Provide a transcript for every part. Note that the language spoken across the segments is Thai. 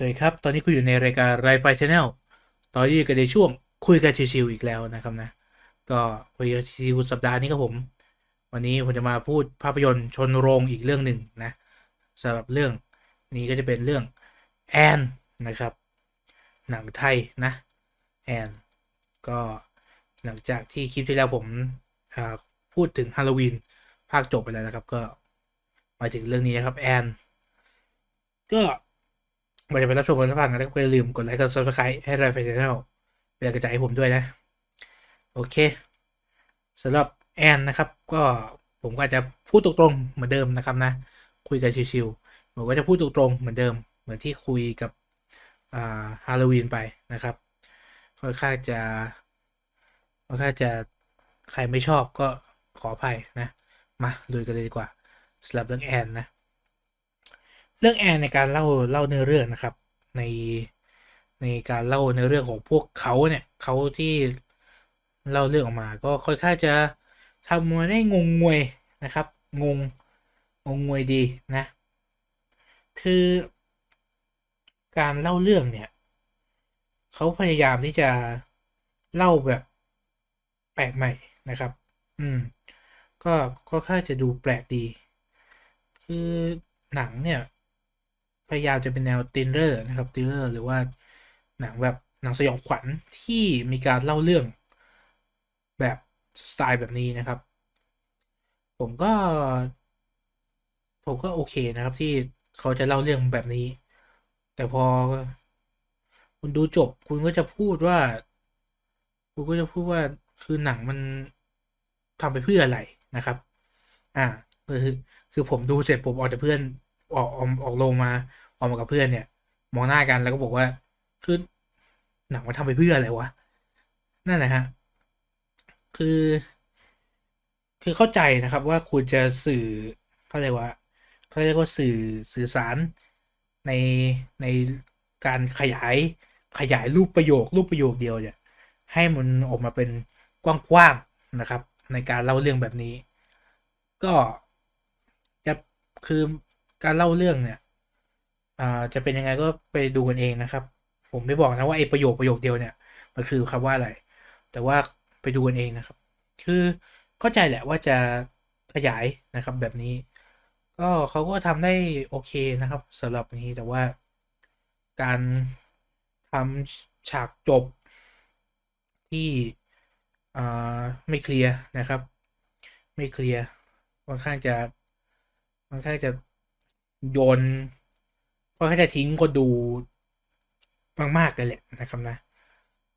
สวัสดีครับ ตอนนี้คุณอยู่ในรายการไรไฟชาแนลตอนนี้อยู่กันในช่วงคุยกันชิวๆอีกแล้วนะครับนะ ก็คุยกันชิวๆสัปดาห์นี้ครับผม วันนี้ผมจะมาพูดภาพยนตร์ชนโรงอีกเรื่องหนึ่งนะสำหรับเรื่องนี้ก็จะเป็นเรื่องแอนนะครับ หนังไทยนะแอนก็หลังจากที่คลิปที่แล้วผมพูดถึงฮาโลวีนภาคจบไปแล้วนะครับ ก็มาถึงเรื่องนี้นะครับแอนก็ ก่อนจะไปรับชมกันฟังกันก็อย่าลืมกดไลค์กด subscribe ให้เราไปชแนลเป็นกำลังใจให้ผมด้วยนะ โอเคสำหรับแอนนะครับ ก็ผมก็จะพูดตรงๆเหมือนเดิมนะครับนะ คุยกันชิวๆผมก็จะพูดตรงๆเหมือนเดิม เหมือนที่คุยกับฮาโลวีนไปนะครับค่อนข้างจะค่อนข้างจะใครไม่ชอบก็ขออภัยนะ มาลุยกันเลยดีกว่าสำหรับเรื่องแอนนะ เรื่องแอนในการเล่าเล่าเนื้อเรื่องนะครับ ในในการเล่าเนื้อเรื่องของพวกเขาเนี่ยเขาที่เล่าเรื่องออกมา ก็ค่อนข้าจะทำมาได้งงงวยนะครับ งงงงงวยดีนะ คือการเล่าเรื่องเนี่ยเขาพยายามที่จะเล่าแบบแปลกใหม่นะครับ อืม ก็ค่อนข้างจะดูแปลกดี คือหนังเนี่ย พยายามจะเป็นแนวตินเลอร์นะครับตินเลอร์หรือว่าหนังแบบหนังสยองขวัญที่มีการเล่าเรื่องแบบสไตล์แบบนี้นะครับ ผมก็ ผมก็โอเคนะครับที่เขาจะเล่าเรื่องแบบนี้ แต่พอคุณดูจบคุณก็จะพูดว่า คุณก็จะพูดว่าคือหนังมันทำไปเพื่ออะไรนะครับ อ่าคือคือผมดูเสร็จผมออกจากเพื่อน ออกออกออกลงมาออกมากับเพื่อนเนี่ย มองหน้ากันแล้วก็บอกว่าคือหนังมันทำไปเพื่ออะไรวะนั่นแหละฮะคือ คือเข้าใจนะครับว่าคุณจะสื่อเขาเรียกว่าเขาเรียกว่าสื่อสื่อสารในในการขยายขยายรูปประโยครูปประโยคเดียวเนี่ยให้มันออกมาเป็นกว้างๆนะครับ ในการเล่าเรื่องแบบนี้ ก็จะคือ การเล่าเรื่องเนี่ยอ่าจะเป็นยังไงก็ไปดูกันเองนะครับ ผมไม่บอกนะว่าไอ้ประโยคประโยคเดียวเนี่ยมันคือคำว่าอะไร แต่ว่าไปดูกันเองนะครับ คือเข้าใจแหละว่าจะขยายนะครับแบบนี้ ก็เขาก็ทำได้โอเคนะครับสำหรับนี้แต่ว่าการทำฉากจบที่อ่าไม่เคลียร์นะครับ ไม่เคลียร์ค่อนข้างจะค่อนข้างจะ โยนค่อนข้าจะทิ้งคนดูมากๆกันแหละนะครับนะ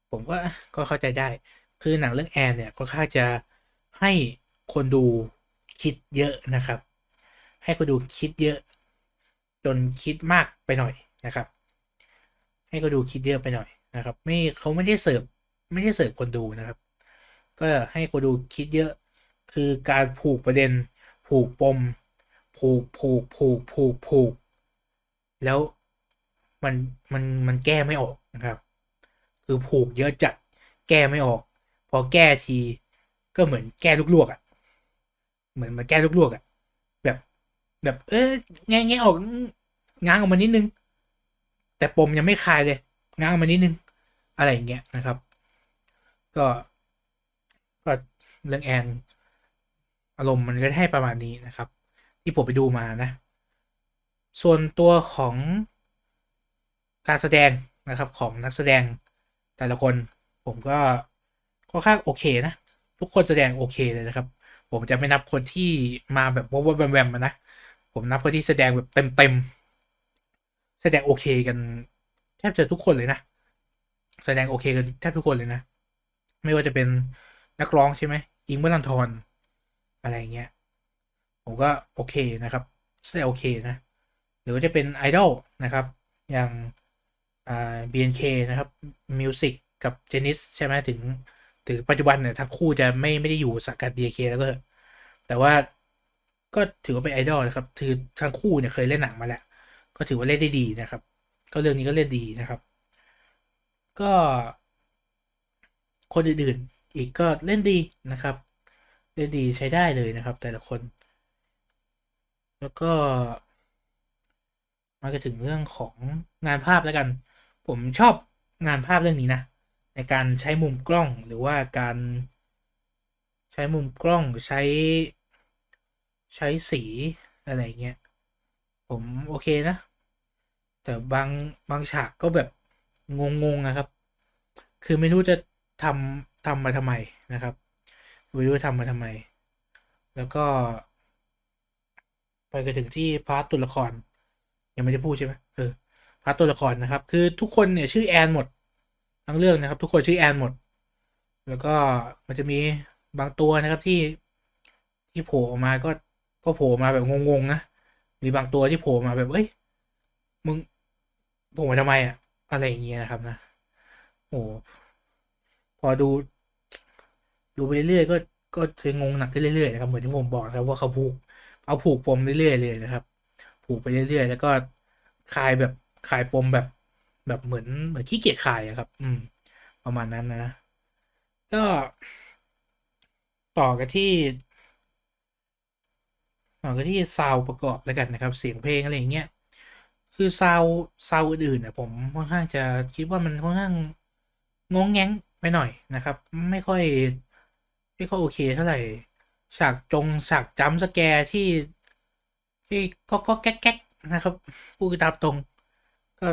ผมก็ก็เข้าใจได้ คือหนังเรื่องแอนเนี่ยก็ค่าจะให้คนดูคิดเยอะนะครับ ให้คนดูคิดเยอะ จนคิดมากไปหน่อยนะครับ ให้คนดูคิดเยอะไปหน่อยนะครับ ไม่เขาไม่ได้เสิร์ฟไม่ได้เสิร์ฟคนดูนะครับ ก็ให้คนดูคิดเยอะ คือการผูกประเด็นผูกปม ผูกผูกผูกผูกผูก แล้วมันมันมันแก้ไม่ออกนะครับ คือผูกเยอะจัดแก้ไม่ออก พอแก้ทีก็เหมือนแก้ลูกลวกอะ่ะ เหมือนมาแก้ลูกลวกอะ่ะ แบบแบบ เออแง่แง่ออกง้างออกมานิดนึง แต่ปมยังไม่คลายเลยง้างออกมานิดนึง อะไรอย่างเงี้ยนะครับ ก็ก็เรื่องแอนอารมณ์มันก็ให้ประมาณนี้นะครับ ที่ผมไปดูมานะ ส่วนตัวของการแสดงนะครับของนักแสดงแต่ละคนผมก็ค่อนข้างโอเคนะ ทุกคนแสดงโอเคเลยนะครับ ผมจะไม่นับคนที่มาแบบว่าว่าแวมๆมานะ ผมนับคนที่แสดงแบบเต็มๆแสดงโอเคกันแทบจะทุกคนเลยนะ แสดงโอเคกันแทบทุกคนเลยนะ ไม่ว่าจะเป็นนักร้องใช่ไหมอิงค์วรันทรอะไรเงี้ย ผมก็โอเคนะครับแสดงโอเคนะ หรือว่าจะเป็นไอดอลนะครับ อย่างอ่า BNK นะครับมิวสิกกับเจนิสใช่ไหมถึง ถึงปัจจุบันเนี่ยทั้งคู่จะไม่ไม่ได้อยู่สังกัด BNK แล้วก็ แต่ว่าก็ถือว่าเป็นไอดอลนะครับคือทั้งคู่เนี่ยเคยเล่นหนังมาแล้ว ก็ถือว่าเล่นได้ดีนะครับ ก็เรื่องนี้ก็เล่นดีนะครับ ก็คนอื่นๆอีกก็เล่นดีนะครับ เล่นดีใช้ได้เลยนะครับ แต่ละคน แล้วก็ มาถึงเรื่องของงานภาพแล้วกัน ผมชอบงานภาพเรื่องนี้นะ ในการใช้มุมกล้องหรือว่าการใช้มุมกล้องใช้ใช้สีอะไรเงี้ย ผมโอเคนะ แต่บางบางฉากก็แบบงงๆนะครับ คือไม่รู้จะทำทำมาทำไมนะครับ ไม่รู้ทำมาทำไม แล้วก็ ไปกันถึงที่พาร์ทตัวละคร ยังไม่ได้พูดใช่ไหมเออพาร์ทตัวละครนะครับ คือทุกคนเนี่ยชื่อแอนหมดทั้งเรื่องนะครับ ทุกคนชื่อแอนหมด แล้วก็มันจะมีบางตัวนะครับที่ที่โผล่ออกมาก็ก็โผล่มาแบบงงๆนะมีบางตัวที่โผล่มาแบบเอ้ยมึงโผล่มาทำไมอะอะไรอย่างเงี้ยนะครับนะโอ้พอดู ดูไปเรื่อยๆก็ก็จะงงหนักขึ้นเรื่อยๆนะครับเหมือนที่ผมบอกครับว่าเขาผูก เอาผูกปมเรื่อยๆเลยนะครับ ผูกไปเรื่อยๆ แล้วก็คลายแบบคลายปมแบบแบบเหมือนเหมือนขี้เกียจคลายอะครับ อืม ประมาณนั้นนะ ก็ต่อกันที่ต่อกันที่ซาวประกอบแล้วกันนะครับ เสียงเพลงอะไรอย่างเงี้ยคือซาวซาวอื่นๆเนี่ยผมค่อนข้างจะคิดว่ามันค่อนข้างงงแงงไปหน่อยนะครับ ไม่ค่อย ไม่ค่อยโอเคเท่าไหร่ ฉากจงฉากจัมสแกร์ที่ที่ก็ก็แก๊กแก๊กนะครับพูดตามตรง ก็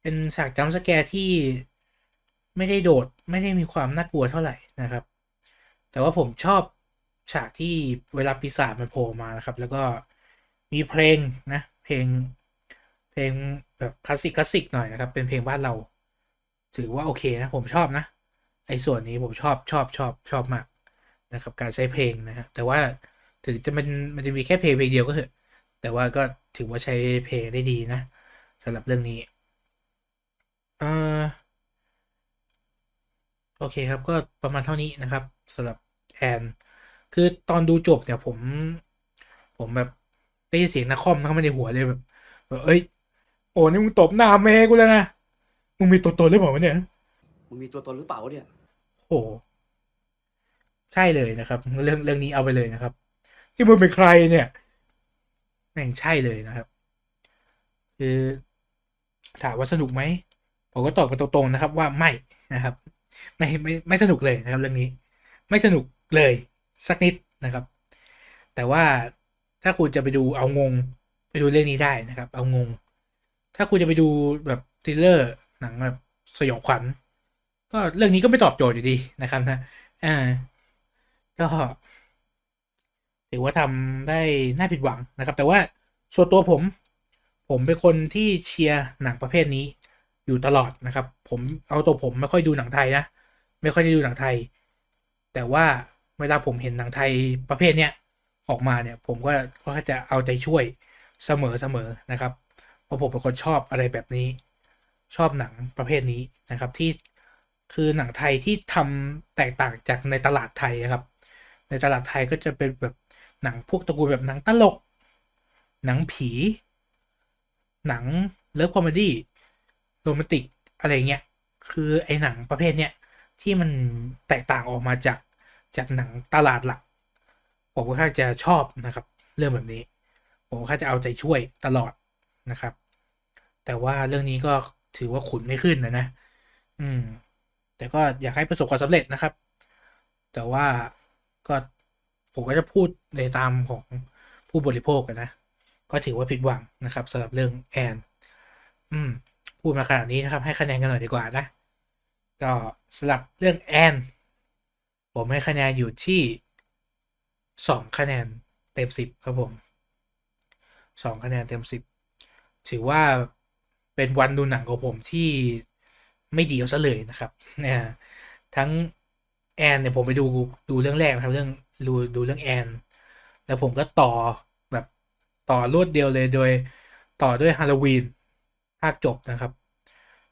เป็นฉากจัมสแกร์ที่ไม่ได้โดดไม่ได้มีความน่ากลัวเท่าไหร่นะครับ แต่ว่าผมชอบฉากที่เวลาปีศาจมันโผล่มานะครับ แล้วก็มีเพลงนะ เพลง เพลงแบบคลาสสิกคลาสสิกหน่อยนะครับ เป็นเพลงบ้านเรา ถือว่าโอเคนะ ผมชอบนะ ไอ้ส่วนนี้ผมชอบชอบชอบชอบมาก นะครับการใช้เพลงนะฮะแต่ว่าถึงจะมันมันจะมีแค่เพลงเพลงเดียวก็เถอะแต่ว่าก็ถือว่าใช้เพลงได้ดีนะสำหรับเรื่องนี้เอ่อโอเคครับก็ประมาณเท่านี้นะครับสำหรับแอนคือตอนดูจบเนี่ยผมผมแบบได้ยินเสียงนักคอมเข้ามาในหัวเลยแบบแบบเอ้ยโอ้นี่มึงตบหน้าแม่กูแล้วนะมึงมีตัวตนหรือเปล่าวะเนี่ยมึงมีตัวตนหรือเปล่าวะเนี่ยโอ้ ใช่เลยนะครับ เรื่องเรื่องนี้เอาไปเลยนะครับที่มึงเป็นใครเนี่ยแม่งใช่เลยนะครับ คือถามว่าสนุกไหมผมก็ตอบไปตรงๆนะครับ ว่าไม่นะครับ ไม่ไม่ไม่สนุกเลยนะครับ เรื่องนี้ ไม่สนุกเลยสักนิดนะครับ แต่ว่าถ้าคุณจะไปดูเอางง ไปดูเรื่องนี้ได้นะครับ เอางง ถ้าคุณจะไปดูแบบทริลเลอร์หนังแบบสยองขวัญก็เรื่องนี้ก็ไม่ตอบโจทย์อยู่ดีนะครับนะอ่า ก็ ถือว่าทำได้น่าผิดหวังนะครับ แต่ว่าส่วนตัวผม ผมเป็นคนที่เชียร์หนังประเภทนี้อยู่ตลอดนะครับ ผมเอาตัวผมไม่ค่อยดูหนังไทยนะ ไม่ค่อยได้ดูหนังไทย แต่ว่าเวลาผมเห็นหนังไทยประเภทเนี้ยออกมาเนี่ย ผมก็ก็จะเอาใจช่วยเสมอเสมอนะครับ เพราะผมเป็นคนชอบอะไรแบบนี้ ชอบหนังประเภทนี้นะครับที่คือหนังไทยที่ทำแตกต่างจากในตลาดไทยนะครับ ในตลาดไทยก็จะเป็นแบบหนังพวกตระกูลแบบหนังตลก หนังผี หนังเลิฟคอมเมดี้โรแมนติกอะไรเงี้ย คือไอ้หนังประเภทเนี้ยที่มันแตกต่างออกมาจากจากหนังตลาดหลัก ผมก็ค่าจะชอบนะครับ เรื่องแบบนี้ ผมก็ค่าจะเอาใจช่วยตลอดนะครับ แต่ว่าเรื่องนี้ก็ถือว่าขุนไม่ขึ้นนะนะ อืม แต่ก็อยากให้ประสบความสำเร็จนะครับ แต่ว่า ก็ผมก็จะพูดในตามของผู้บริโภคกันนะ ก็ถือว่าผิดหวังนะครับสำหรับเรื่องแอนอืมพูดมาขนาดนี้นะครับ ให้คะแนนกันหน่อยดีกว่านะ ก็สำหรับเรื่องแอนผมให้คะแนนอยู่ที่สองคะแนนเต็มสิบครับผมสองคะแนนเต็มสิบถือว่าเป็นวันดูหนังของผมที่ไม่ดีเอาซะเลยนะครับเนี่ยทั้ง แอนเนี่ยผมไปดูดูเรื่องแรกนะครับเรื่องดูดูเรื่องแอน แล้วผมก็ต่อแบบต่อรวดเดียวเลยโดยต่อด้วยฮาโลวีนภาคจบนะครับ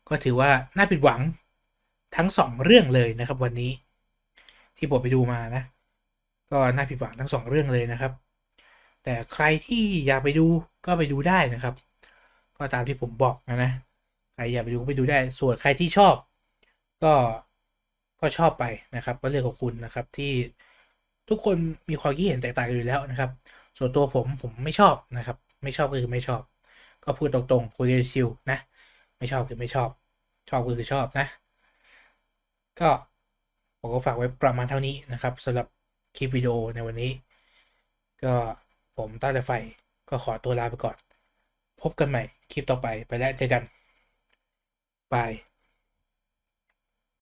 ก็ถือว่าน่าผิดหวังทั้งสองเรื่องเลยนะครับ วันนี้ ที่ผมไปดูมานะ ก็น่าผิดหวังทั้งสองเรื่องเลยนะครับ แต่ใครที่อยากไปดูก็ไปดูได้นะครับ ก็ตามที่ผมบอกนะนะใครอยากไปดูก็ไปดูได้ส่วนใครที่ชอบ ก็ ก็ชอบไปนะครับก็เรื่องของคุณนะครับที่ทุกคนมีความคิดเห็นแตกต่างกันอยู่แล้วนะครับ ส่วนตัวผมผมไม่ชอบนะครับ ไม่ชอบก็คือไม่ชอบ ก็พูดตรงๆคุยกันชิวนะ ไม่ชอบคือไม่ชอบ ชอบก็คือชอบนะ ก็ผมก็ฝากไว้ประมาณเท่านี้นะครับสำหรับคลิปวิดีโอในวันนี้ ก็ผมต้าแต่ไฟก็ขอตัวลาไปก่อน พบกันใหม่คลิปต่อไปไปแล้วเจอกันบาย